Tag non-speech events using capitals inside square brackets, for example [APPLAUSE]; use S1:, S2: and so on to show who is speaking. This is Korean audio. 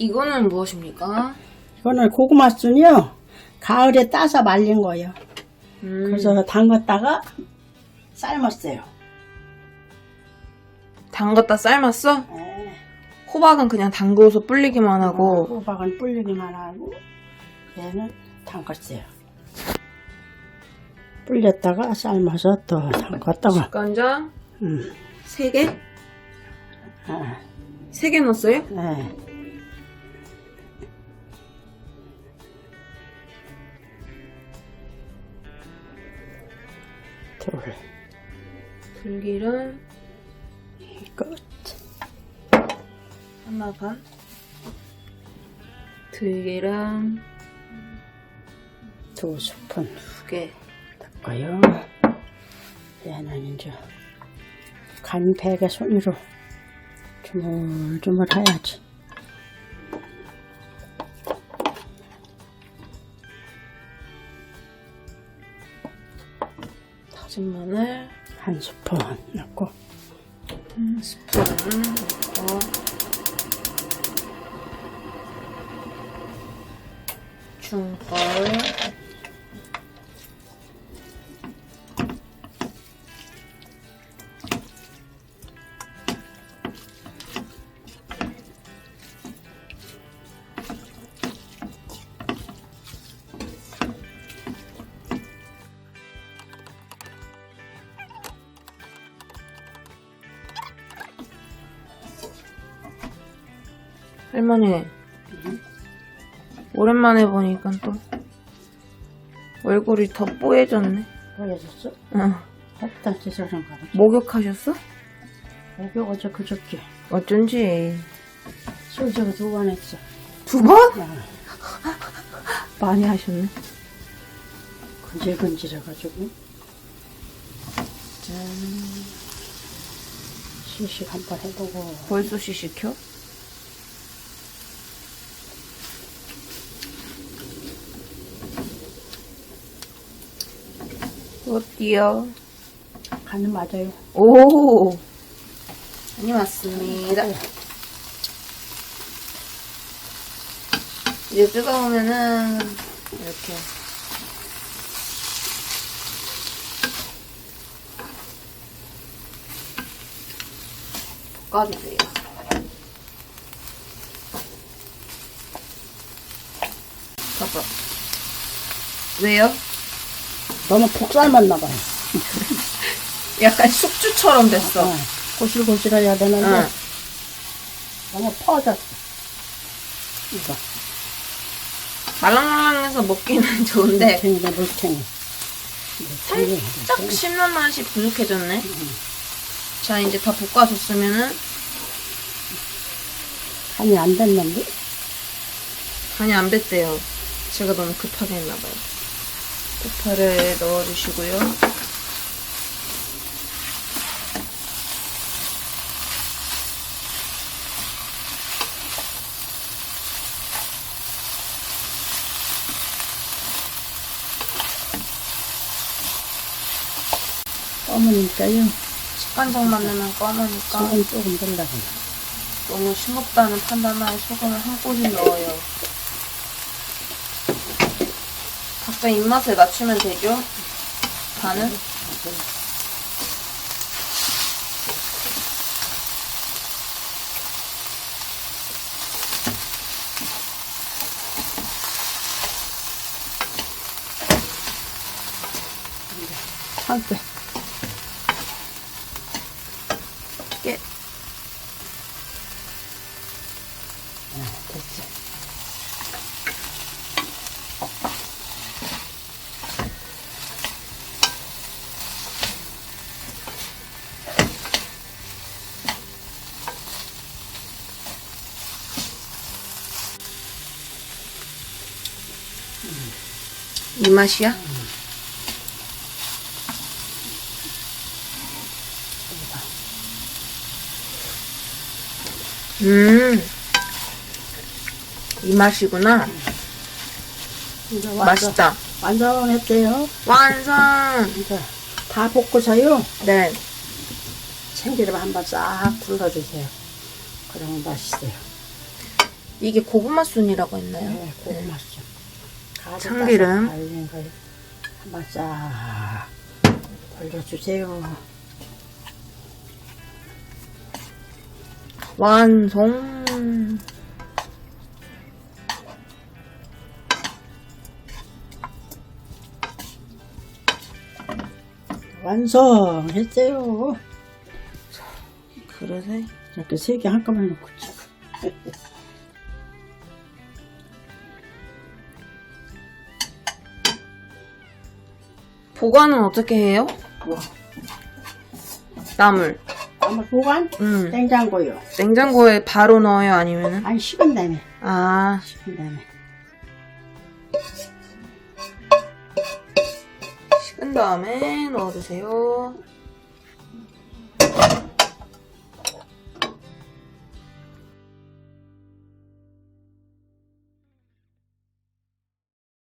S1: 이거는 무엇입니까?
S2: 이거는 고구마 순이요. 가을에 따서 말린 거예요.
S1: 음,
S2: 그래서 담갔다가 삶았어요.
S1: 담갔다 삶았어?
S2: 네.
S1: 호박은 그냥 담그어서 불리기만 하고
S2: 호박은 불리기만 하고 얘는 담갔어요. 불렸다가 삶아서 또 담갔다가
S1: 직간장
S2: 음.
S1: 3개?
S2: 아,
S1: 3개 넣었어요?
S2: 네. 둘
S1: 들기름
S2: 끝.
S1: 하나 반 들기름
S2: 두 스푼
S1: 2개
S2: 넣고요. 얘는 이제 간 베개 손으로 주물주물 해야지.
S1: 다진 마늘
S2: 한 스푼 넣고.
S1: 한 스푼 넣고 중벌 할머니 오랜만에 보니까 또 얼굴이 더 뽀얘졌네
S2: 보여줬어?
S1: 응.
S2: 했다 찢어진 거
S1: 목욕하셨어?
S2: 여기 어제 그저께
S1: 어쩐지
S2: 술저가 두번 했어.
S1: 두 번?
S2: 아, [LAUGHS]
S1: 많이 하셨네
S2: 근질근질해가지고 시식 한번 해보고
S1: 벌써 시식혀? 어디요?
S2: 간은 맞아요.
S1: 오 많이 맞습니다 이제 뜨거우면은 이렇게 볶아주세요 봐봐 왜요?
S2: 너무 푹 삶았나 봐요.
S1: 약간 숙주처럼 됐어
S2: 어, 고실고실해야 되는데
S1: 응.
S2: 너무 퍼졌어. 이거
S1: 말랑말랑해서 먹기는 [LAUGHS] 좋은데
S2: 물탱이다 물탱이. 물탱이.
S1: 살짝 씹는 맛이 부족해졌네. 자, 이제 다 볶아줬으면은
S2: 간이 안 됐는데
S1: 간이 안 뱄대요. 제가 너무 급하게 했나봐요. 대파를 넣어주시고요.
S2: 검으니까요.
S1: 식간장만 넣으면 검으니까
S2: 소금 조금 된다고.
S1: 너무 싱겁다는 판단하에 소금을 한 꼬집 넣어요. 각자 입맛에 맞추면 되죠? 간은?
S2: 한때
S1: 깨. 이 맛이야? 음, 이 맛이구나.
S2: 이제 완성,
S1: 맛있다.
S2: 완성했대요.
S1: 완성!
S2: 이제 다 볶고서요.
S1: 네.
S2: 참기름 한번 싹 둘러주세요. 그러면 맛있어요.
S1: 이게 고구마 순이라고 했나요?
S2: 네, 고구마 좀.
S1: 참기름.
S2: 갈린 걸 한번 싹 돌려주세요.
S1: 완성.
S2: 완성했어요.
S1: 그릇에
S2: 이렇게 세 개 한꺼번에 놓고
S1: 보관은 어떻게 해요?
S2: 뭐,
S1: 나물.
S2: 아마 보관?
S1: 음.
S2: 냉장고요.
S1: 냉장고에 바로 넣어요? 아니면은?
S2: 아니, 식은 다음에.
S1: 아,
S2: 식은 다음에.
S1: 식은 다음에 넣어주세요.